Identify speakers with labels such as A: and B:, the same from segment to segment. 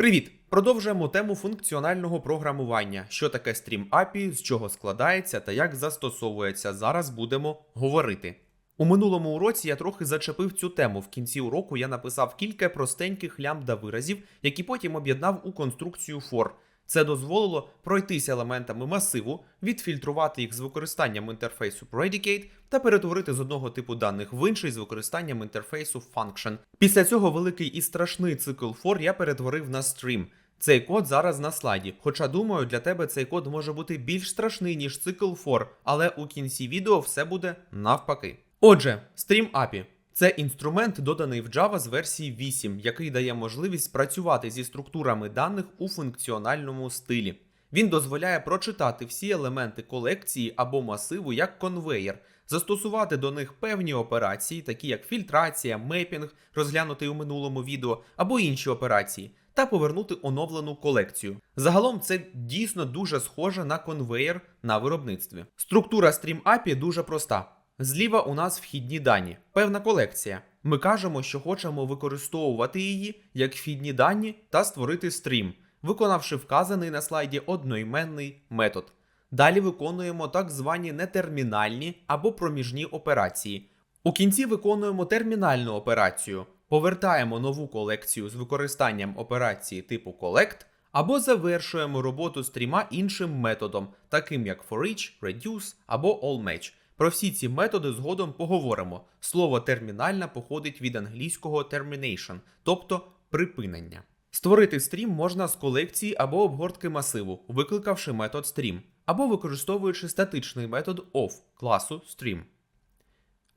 A: Привіт! Продовжуємо тему функціонального програмування. Що таке стрім API, з чого складається та як застосовується. Зараз будемо говорити. У минулому уроці я трохи зачепив цю тему. В кінці уроку я написав кілька простеньких лямбда виразів, які потім об'єднав у конструкцію for. Це дозволило пройтися елементами масиву, відфільтрувати їх з використанням інтерфейсу predicate та перетворити з одного типу даних в інший з використанням інтерфейсу function. Після цього великий і страшний цикл for я перетворив на stream. Цей код зараз на слайді. Хоча думаю, для тебе цей код може бути більш страшний, ніж цикл for, але у кінці відео все буде навпаки. Отже, Stream API – це інструмент, доданий в Java з версії 8, який дає можливість працювати зі структурами даних у функціональному стилі. Він дозволяє прочитати всі елементи колекції або масиву як конвейер, застосувати до них певні операції, такі як фільтрація, мепінг, розглянутий у минулому відео, або інші операції, та повернути оновлену колекцію. Загалом це дійсно дуже схоже на конвейер на виробництві. Структура Stream дуже проста. Зліва у нас вхідні дані, певна колекція. Ми кажемо, що хочемо використовувати її як вхідні дані та створити стрім, виконавши вказаний на слайді одноіменний метод. Далі виконуємо так звані нетермінальні або проміжні операції. У кінці виконуємо термінальну операцію, повертаємо нову колекцію з використанням операції типу collect, або завершуємо роботу стріма іншим методом, таким як forEach, reduce або allMatch. Про всі ці методи згодом поговоримо. Слово термінальна походить від англійського termination, тобто припинення. Створити стрім можна з колекції або обгортки масиву, викликавши метод stream, або використовуючи статичний метод of класу stream.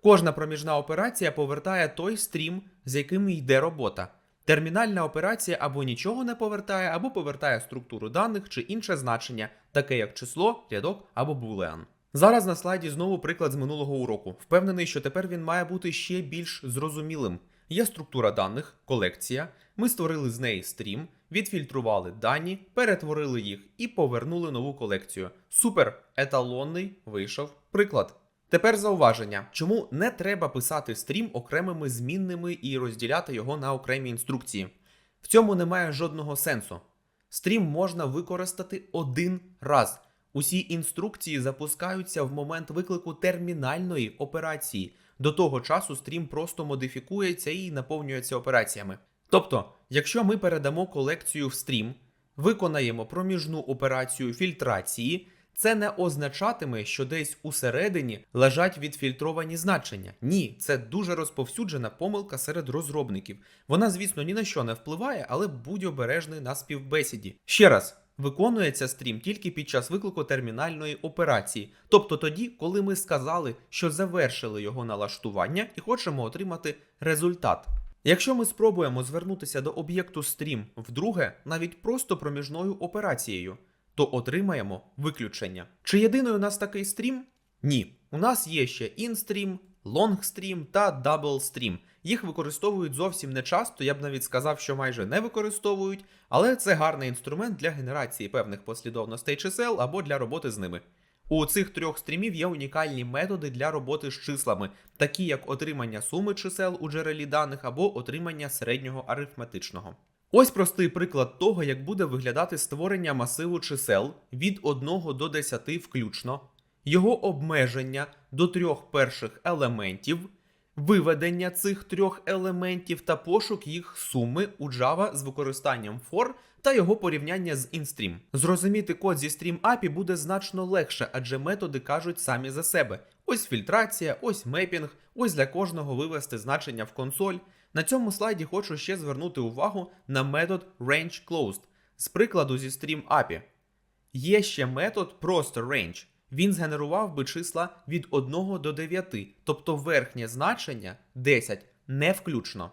A: Кожна проміжна операція повертає той стрім, з яким йде робота. Термінальна операція або нічого не повертає, або повертає структуру даних чи інше значення, таке як число, рядок або boolean. Зараз на слайді знову приклад з минулого уроку. Впевнений, що тепер він має бути ще більш зрозумілим. Є структура даних, колекція. Ми створили з неї стрім, відфільтрували дані, перетворили їх і повернули нову колекцію. Супер! Еталонний вийшов приклад. Тепер зауваження, чому не треба писати стрім окремими змінними і розділяти його на окремі інструкції. В цьому немає жодного сенсу. Стрім можна використати один раз. Усі інструкції запускаються в момент виклику термінальної операції. До того часу стрім просто модифікується і наповнюється операціями. Тобто, якщо ми передамо колекцію в стрім, виконаємо проміжну операцію фільтрації, це не означатиме, що десь усередині лежать відфільтровані значення. Ні, це дуже розповсюджена помилка серед розробників. Вона, звісно, ні на що не впливає, але будь обережний на співбесіді. Ще раз. Виконується стрім тільки під час виклику термінальної операції, тобто тоді, коли ми сказали, що завершили його налаштування і хочемо отримати результат. Якщо ми спробуємо звернутися до об'єкту stream вдруге, навіть просто проміжною операцією, то отримаємо виключення. Чи єдиний у нас такий стрім? Ні. У нас є ще InStream, LongStream та DoubleStream. Їх використовують зовсім не часто, я б навіть сказав, що майже не використовують, але це гарний інструмент для генерації певних послідовностей чисел або для роботи з ними. У цих трьох стрімів є унікальні методи для роботи з числами, такі як отримання суми чисел у джерелі даних або отримання середнього арифметичного. Ось простий приклад того, як буде виглядати створення масиву чисел від 1 до 10 включно, його обмеження до трьох перших елементів, виведення цих трьох елементів та пошук їх суми у Java з використанням for та його порівняння з InStream. Зрозуміти код зі Stream API буде значно легше, адже методи кажуть самі за себе. Ось фільтрація, ось мепінг, ось для кожного вивести значення в консоль. На цьому слайді хочу ще звернути увагу на метод rangeClosed з прикладу зі Stream API. Є ще метод просто range. Він згенерував би числа від 1 до 9, тобто верхнє значення 10 не включно.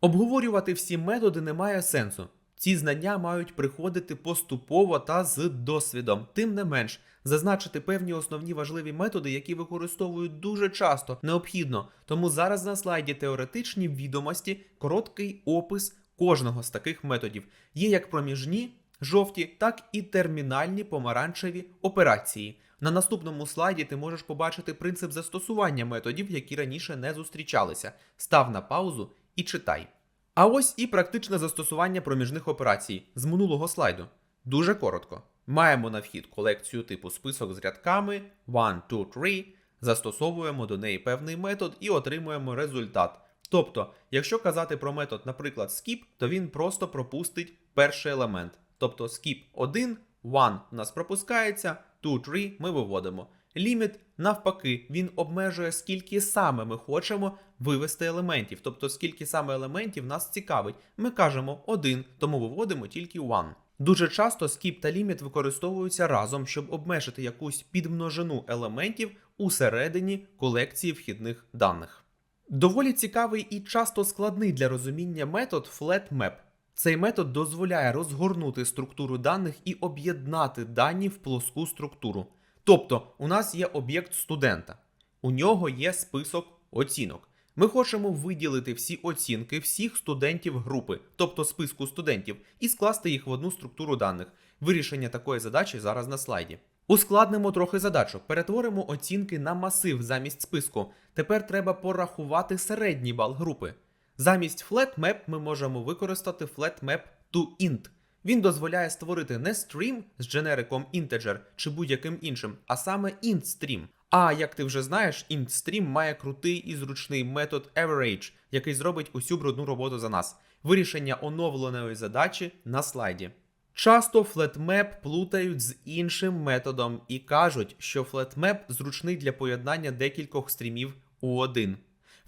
A: Обговорювати всі методи немає сенсу. Ці знання мають приходити поступово та з досвідом. Тим не менш, зазначити певні основні важливі методи, які використовують дуже часто, необхідно. Тому зараз на слайді теоретичні відомості, короткий опис кожного з таких методів. Є як проміжні, жовті, так і термінальні помаранчеві операції. На наступному слайді ти можеш побачити принцип застосування методів, які раніше не зустрічалися. Став на паузу і читай. А ось і практичне застосування проміжних операцій з минулого слайду. Дуже коротко. Маємо на вхід колекцію типу список з рядками 1, 2, 3, застосовуємо до неї певний метод і отримуємо результат. Тобто, якщо казати про метод, наприклад, skip, то він просто пропустить перший елемент. Тобто skip 1, 1 у нас пропускається, 2, 3 ми виводимо. Ліміт, навпаки, він обмежує, скільки саме ми хочемо вивести елементів, тобто скільки саме елементів нас цікавить. Ми кажемо 1, тому виводимо тільки 1. Дуже часто skip та ліміт використовуються разом, щоб обмежити якусь підмножину елементів усередині колекції вхідних даних. Доволі цікавий і часто складний для розуміння метод FlatMap. Цей метод дозволяє розгорнути структуру даних і об'єднати дані в плоску структуру. Тобто, у нас є об'єкт студента, у нього є список оцінок. Ми хочемо виділити всі оцінки всіх студентів групи, тобто списку студентів, і скласти їх в одну структуру даних. Вирішення такої задачі зараз на слайді. Ускладнимо трохи задачу, перетворимо оцінки на масив замість списку. Тепер треба порахувати середній бал групи. Замість flatmap ми можемо використати flatmap to int. Він дозволяє створити не стрім з дженериком integer чи будь-яким іншим, а саме int-stream. А як ти вже знаєш, int-stream має крутий і зручний метод average, який зробить усю брудну роботу за нас. Вирішення оновленої задачі на слайді. Часто FlatMap плутають з іншим методом і кажуть, що FlatMap зручний для поєднання декількох стрімів у один.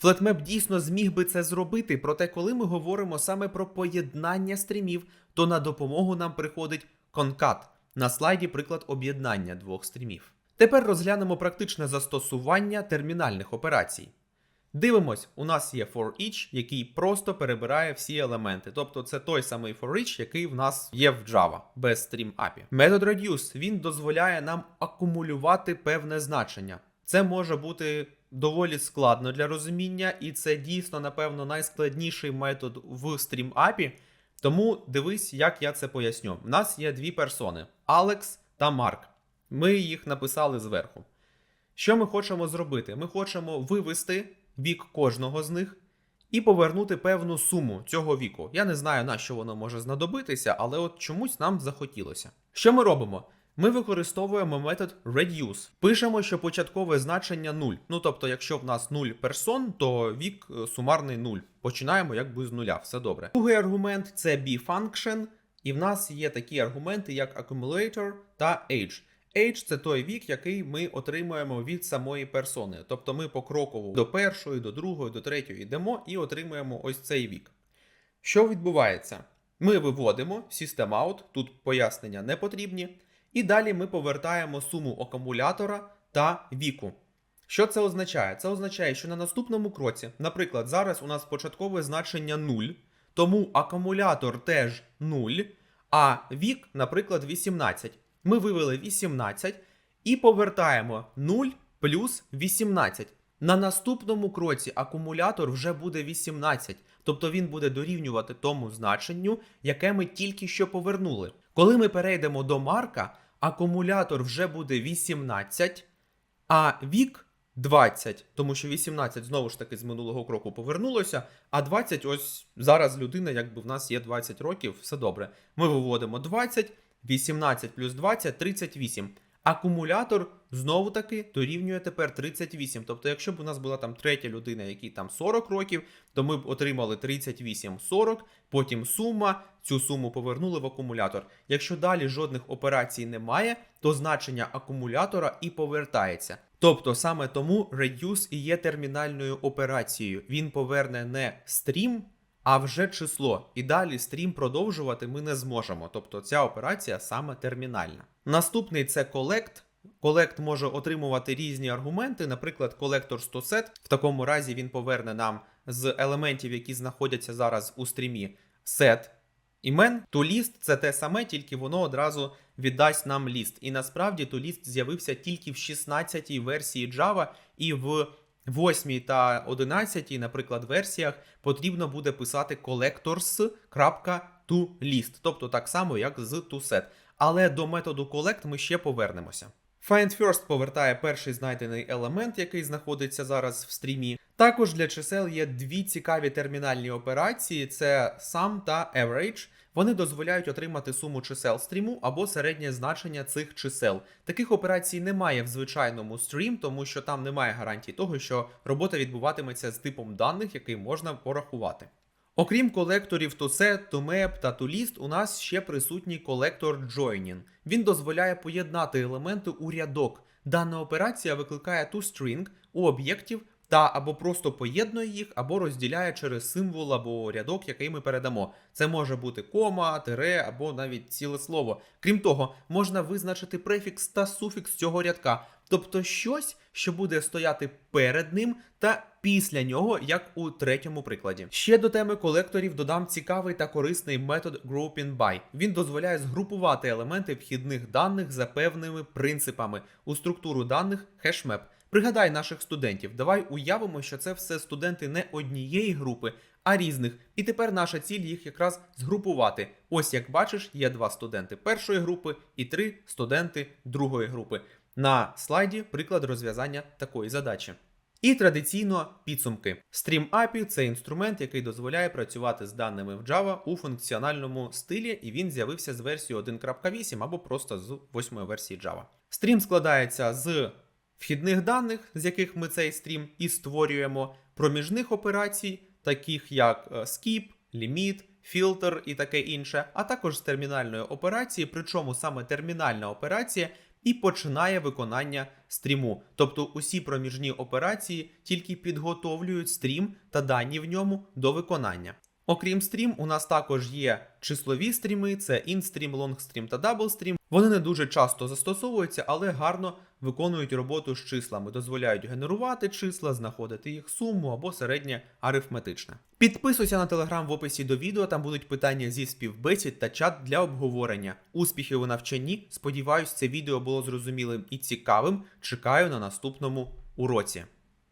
A: FlatMap дійсно зміг би це зробити, проте коли ми говоримо саме про поєднання стрімів, то на допомогу нам приходить Concat. На слайді приклад об'єднання двох стрімів. Тепер розглянемо практичне застосування термінальних операцій. Дивимось, у нас є for each, який просто перебирає всі елементи. Тобто це той самий for each, який в нас є в Java без Stream API. Метод reduce він дозволяє нам акумулювати певне значення. Це може бути доволі складно для розуміння, і це дійсно, напевно, найскладніший метод в API. Тому дивись, як я це поясню. У нас є дві персони: Алекс та Марк. Ми їх написали зверху. Що ми хочемо зробити? Ми хочемо вивести вік кожного з них і повернути певну суму цього віку. Я не знаю, на що воно може знадобитися, але от чомусь нам захотілося. Що ми робимо? Ми використовуємо метод reduce. Пишемо, що початкове значення 0. Ну тобто, якщо в нас 0 персон, то вік е, сумарний 0. Починаємо якби з нуля, все добре. Другий аргумент це b-function, і в нас є такі аргументи, як accumulator та age. Age – це той вік, який ми отримуємо від самої персони. Тобто ми покроково до першої, до другої, до третьої йдемо і отримуємо ось цей вік. Що відбувається? Ми виводимо system out, тут пояснення не потрібні, і далі ми повертаємо суму акумулятора та віку. Що це означає? Це означає, що на наступному кроці, наприклад, зараз у нас початкове значення 0, тому акумулятор теж 0, а вік, наприклад, 18. Ми вивели 18 і повертаємо 0 плюс 18. На наступному кроці акумулятор вже буде 18, тобто він буде дорівнювати тому значенню, яке ми тільки що повернули. Коли ми перейдемо до марка, акумулятор вже буде 18, а вік 20, тому що 18 знову ж таки з минулого кроку повернулося, а 20 ось зараз людина, якби в нас є 20 років, все добре. Ми виводимо 20, 18 плюс 20 38. Акумулятор знову таки дорівнює тепер 38. Тобто, якщо б у нас була там третя людина, якій там 40 років, то ми б отримали 38-40, потім сума, цю суму повернули в акумулятор. Якщо далі жодних операцій немає, то значення акумулятора і повертається. Тобто саме тому reduce і є термінальною операцією. Він поверне не стрім, а вже число. І далі стрім продовжувати ми не зможемо. Тобто ця операція саме термінальна. Наступний це collect. Collect може отримувати різні аргументи, наприклад, колектор 100set. В такому разі він поверне нам з елементів, які знаходяться зараз у стрімі, set імен. ToList – це те саме, тільки воно одразу віддасть нам ліст. І насправді ToList з'явився тільки в 16-й версії Java і в 8 та 11, наприклад, версіях потрібно буде писати collectors.toList, тобто так само, як з toSet. Але до методу collect ми ще повернемося. Find First повертає перший знайдений елемент, який знаходиться зараз в стрімі. Також для чисел є дві цікаві термінальні операції: це sum та average. Вони дозволяють отримати суму чисел стріму або середнє значення цих чисел. Таких операцій немає в звичайному стрім, тому що там немає гарантій того, що робота відбуватиметься з типом даних, який можна порахувати. Окрім колекторів toSet, toMap та toList, у нас ще присутній колектор joinin. Він дозволяє поєднати елементи у рядок. Дана операція викликає toString у об'єктів та або просто поєднує їх, або розділяє через символ або рядок, який ми передамо. Це може бути кома, тире або навіть ціле слово. Крім того, можна визначити префікс та суфікс цього рядка, тобто щось, що буде стояти перед ним та після нього, як у третьому прикладі. Ще до теми колекторів додам цікавий та корисний метод Grouping By. Він дозволяє згрупувати елементи вхідних даних за певними принципами у структуру даних HashMap. Пригадай наших студентів, давай уявимо, що це все студенти не однієї групи, а різних. І тепер наша ціль їх якраз згрупувати. Ось як бачиш, є два студенти першої групи і три студенти другої групи. На слайді приклад розв'язання такої задачі. І традиційно підсумки. Stream API – це інструмент, який дозволяє працювати з даними в Java у функціональному стилі, і він з'явився з версії 1.8 або просто з 8 версії Java. Стрім складається з вхідних даних, з яких ми цей стрім і створюємо, проміжних операцій, таких як е, skip, limit, filter і таке інше, а також з термінальної операції, причому саме термінальна операція і починає виконання стріму. Тобто усі проміжні операції тільки підготовлюють стрім та дані в ньому до виконання. Окрім стрім, у нас також є числові стріми, це інстрім, лонгстрім та даблстрім. Вони не дуже часто застосовуються, але гарно виконують роботу з числами, дозволяють генерувати числа, знаходити їх суму або середнє арифметичне. Підписуйся на телеграм в описі до відео, там будуть питання зі співбесід та чат для обговорення. Успіхів у навчанні. Сподіваюсь, це відео було зрозумілим і цікавим. Чекаю на наступному уроці.